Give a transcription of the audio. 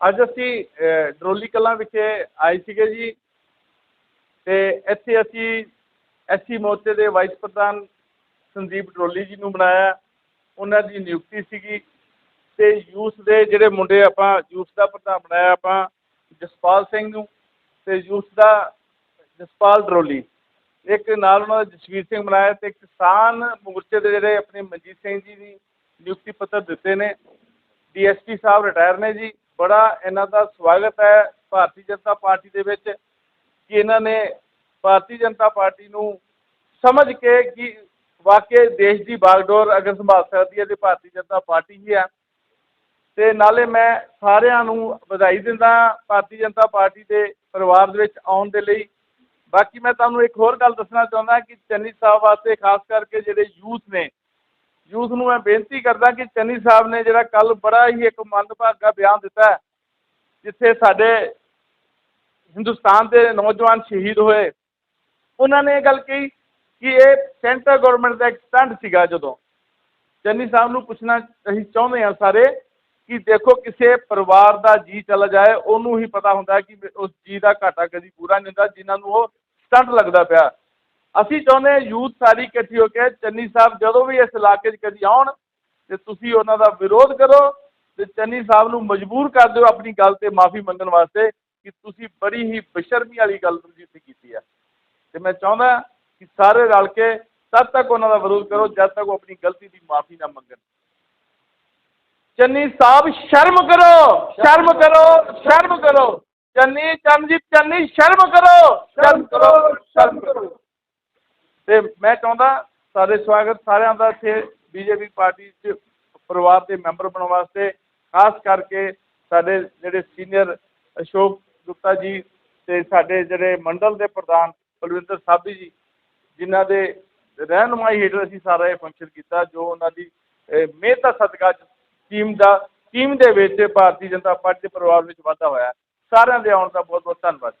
ਅੱਜ ਅਸੀਂ ਡਰੋਲੀ ਕਲਾਂ ਵਿਖੇ ਆਏ ਸੀਗੇ ਜੀ ਤੇ ਇੱਥੇ ਅਸੀਂ ਐਸਸੀ ਮੋਰਚੇ ਦੇ ਵਾਈਸ ਪ੍ਰਧਾਨ ਸੰਦੀਪ ਡਰੋਲੀ ਜੀ ਨੂੰ ਬਣਾਇਆ। ਉਹਨਾਂ ਦੀ ਨਿਯੁਕਤੀ ਸੀਗੀ ਤੇ ਯੂਥ ਦੇ ਜਿਹੜੇ ਮੁੰਡੇ ਆਪਾਂ, ਯੂਥ ਦਾ ਪ੍ਰਧਾਨ ਬਣਾਇਆ ਆਪਾਂ, ਜਸਪਾਲ ਸਿੰਘ ਨੂੰ ਤੇ ਯੂਥ ਦਾ ਜਸਪਾਲ ਡਰੋਲੀ। ਇੱਕ ਨਾਲ ਉਹਨਾਂ ਦਾ ਜਸਵੀਰ ਸਿੰਘ ਬਣਾਇਆ ਤੇ ਕਿਸਾਨ ਮੋਰਚੇ ਦੇ ਜਿਹੜੇ ਆਪਣੇ ਮਨਜੀਤ ਸਿੰਘ ਜੀ ਦੀ ਨਿਯੁਕਤੀ ਪੱਤਰ ਦਿੱਤੇ ਨੇ। ਡੀਐਸਪੀ ਸਾਹਿਬ ਰਿਟਾਇਰ ਨੇ ਜੀ। ਬੜਾ ਇਹਨਾਂ ਦਾ ਸਵਾਗਤ ਹੈ ਭਾਰਤੀ ਜਨਤਾ ਪਾਰਟੀ ਦੇ ਵਿੱਚ, ਕਿ ਇਹਨਾਂ ਨੇ ਭਾਰਤੀ ਜਨਤਾ ਪਾਰਟੀ ਨੂੰ ਸਮਝ ਕੇ ਕਿ ਵਾਕਈ ਦੇਸ਼ ਦੀ ਬਾਗਡੋਰ ਅਗਰ ਸੰਭਾਲ ਸਕਦੀ ਹੈ ਤੇ ਭਾਰਤੀ ਜਨਤਾ ਪਾਰਟੀ ਹੀ ਹੈ। ਤੇ ਨਾਲੇ ਮੈਂ ਸਾਰਿਆਂ ਨੂੰ ਵਧਾਈ ਦਿੰਦਾ ਭਾਰਤੀ ਜਨਤਾ ਪਾਰਟੀ ਦੇ ਪਰਿਵਾਰ ਦੇ ਵਿੱਚ ਆਉਣ ਦੇ ਲਈ। ਬਾਕੀ ਮੈਂ ਤੁਹਾਨੂੰ ਇੱਕ ਹੋਰ ਗੱਲ ਦੱਸਣਾ ਚਾਹੁੰਦਾ ਕਿ ਚੰਨੀ ਸਾਹਿਬ ਵਾਸਤੇ ਖਾਸ ਕਰਕੇ ਜਿਹੜੇ ਯੂਥ ਨੇ ਯੂਥ ਨੂੰ ਮੈਂ ਬੇਨਤੀ ਕਰਦਾ ਕਿ ਚੰਨੀ ਸਾਹਿਬ ਨੇ ਜਿਹੜਾ ਕੱਲ ਬੜਾ ਹੀ ਇੱਕ ਮੰਦਭਾਗਾ ਬਿਆਨ ਦਿੱਤਾ ਜਿੱਥੇ ਸਾਡੇ ਹਿੰਦੁਸਤਾਨ ਦੇ ਨੌਜਵਾਨ ਸ਼ਹੀਦ ਹੋਏ। ਉਹਨਾਂ ਨੇ ਇਹ ਗੱਲ ਕਹੀ ਕਿ ਇਹ ਸੈਂਟਰ ਗਵਰਨਮੈਂਟ ਦਾ ਇੱਕ ਸਟੰਟ ਸੀਗਾ ਜਦੋਂ। ਚੰਨੀ ਸਾਹਿਬ ਨੂੰ ਪੁੱਛਣਾ ਅਸੀਂ ਚਾਹੁੰਦੇ ਹਾਂ ਸਾਰੇ ਕਿ ਦੇਖੋ ਕਿਸੇ ਪਰਿਵਾਰ ਦਾ ਜੀ ਚਲਾ ਜਾਏ, ਉਹਨੂੰ ਹੀ ਪਤਾ ਹੁੰਦਾ ਕਿ ਉਸ ਜੀ ਦਾ ਘਾਟਾ ਕਦੀ ਪੂਰਾ ਨਹੀਂ ਹੁੰਦਾ, ਜਿਨ੍ਹਾਂ ਨੂੰ ਉਹ ਸਟੰਟ ਲੱਗਦਾ ਪਿਆ। ਅਸੀਂ ਚਾਹੁੰਦੇ ਹਾਂ ਯੂਥ ਸਾਰੀ ਇਕੱਠੀ ਹੋ ਕੇ ਚੰਨੀ ਸਾਹਿਬ ਜਦੋਂ ਵੀ ਇਸ ਇਲਾਕੇ 'ਚ ਕਦੀ ਆਉਣ ਤੇ ਤੁਸੀਂ ਉਹਨਾਂ ਦਾ ਵਿਰੋਧ ਕਰੋ ਤੇ ਚੰਨੀ ਸਾਹਿਬ ਨੂੰ ਮਜਬੂਰ ਕਰ ਦਿਓ ਆਪਣੀ ਗੱਲ ਤੇ ਮਾਫੀ ਮੰਗਣ ਵਾਸਤੇ ਕਿ ਤੁਸੀਂ ਬੜੀ ਹੀ ਬੇਸ਼ਰਮੀ ਵਾਲੀ ਗੱਲ ਤੁਸੀਂ ਇੱਥੇ ਕੀਤੀ ਹੈ। ਤੇ ਮੈਂ ਚਾਹੁੰਦਾ ਕਿ ਸਾਰੇ ਰਲ ਕੇ ਤਦ ਤੱਕ ਉਹਨਾਂ ਦਾ ਵਿਰੋਧ ਕਰੋ, ਜਦ ਤੱਕ ਉਹ ਆਪਣੀ ਗਲਤੀ ਦੀ ਮਾਫੀ ਨਾ ਮੰਗਣ। ਚੰਨੀ ਸਾਹਿਬ, ਸ਼ਰਮ ਕਰੋ ਸ਼ਰਮ ਕਰੋ ਸ਼ਰਮ ਕਰੋ। ਚੰਨੀ ਚੰਨਜੀਤ ਚੰਨੀ, ਸ਼ਰਮ ਕਰੋ ਸ਼ਰਮ ਕਰੋ। ਤੇ ਮੈਂ ਚਾਹੁੰਦਾ ਸਾਰੇ ਸਵਾਗਤ ਸਾਰਿਆਂ ਦਾ ਇੱਥੇ ਬੀਜੇਪੀ ਪਾਰਟੀ 'ਚ ਪਰਿਵਾਰ ਦੇ ਮੈਂਬਰ ਬਣਨ ਵਾਸਤੇ, ਖਾਸ ਕਰਕੇ ਸਾਡੇ ਜਿਹੜੇ ਸੀਨੀਅਰ ਅਸ਼ੋਕ ਗੁਪਤਾ ਜੀ ਤੇ ਸਾਡੇ ਜਿਹੜੇ ਮੰਡਲ ਦੇ ਪ੍ਰਧਾਨ ਬਲਵਿੰਦਰ ਸਾਬੀ ਜੀ, ਜਿਨ੍ਹਾਂ ਦੇ ਰਹਿਨੁਮਾਈ ਹੇਠ ਅਸੀਂ ਸਾਰਾ ਇਹ ਫੰਕਸ਼ਨ ਕੀਤਾ, ਜੋ ਉਹਨਾਂ ਦੀ ਮਿਹਨਤ ਦਾ ਸਦਕਾ ਟੀਮ ਦਾ ਟੀਮ ਦੇ ਵਿੱਚ ਭਾਰਤੀ ਜਨਤਾ ਪਾਰਟੀ ਦੇ ਪਰਿਵਾਰ ਵਿੱਚ ਵਾਧਾ ਹੋਇਆ। ਸਾਰਿਆਂ ਦੇ ਆਉਣ ਦਾ ਬਹੁਤ ਬਹੁਤ ਧੰਨਵਾਦ।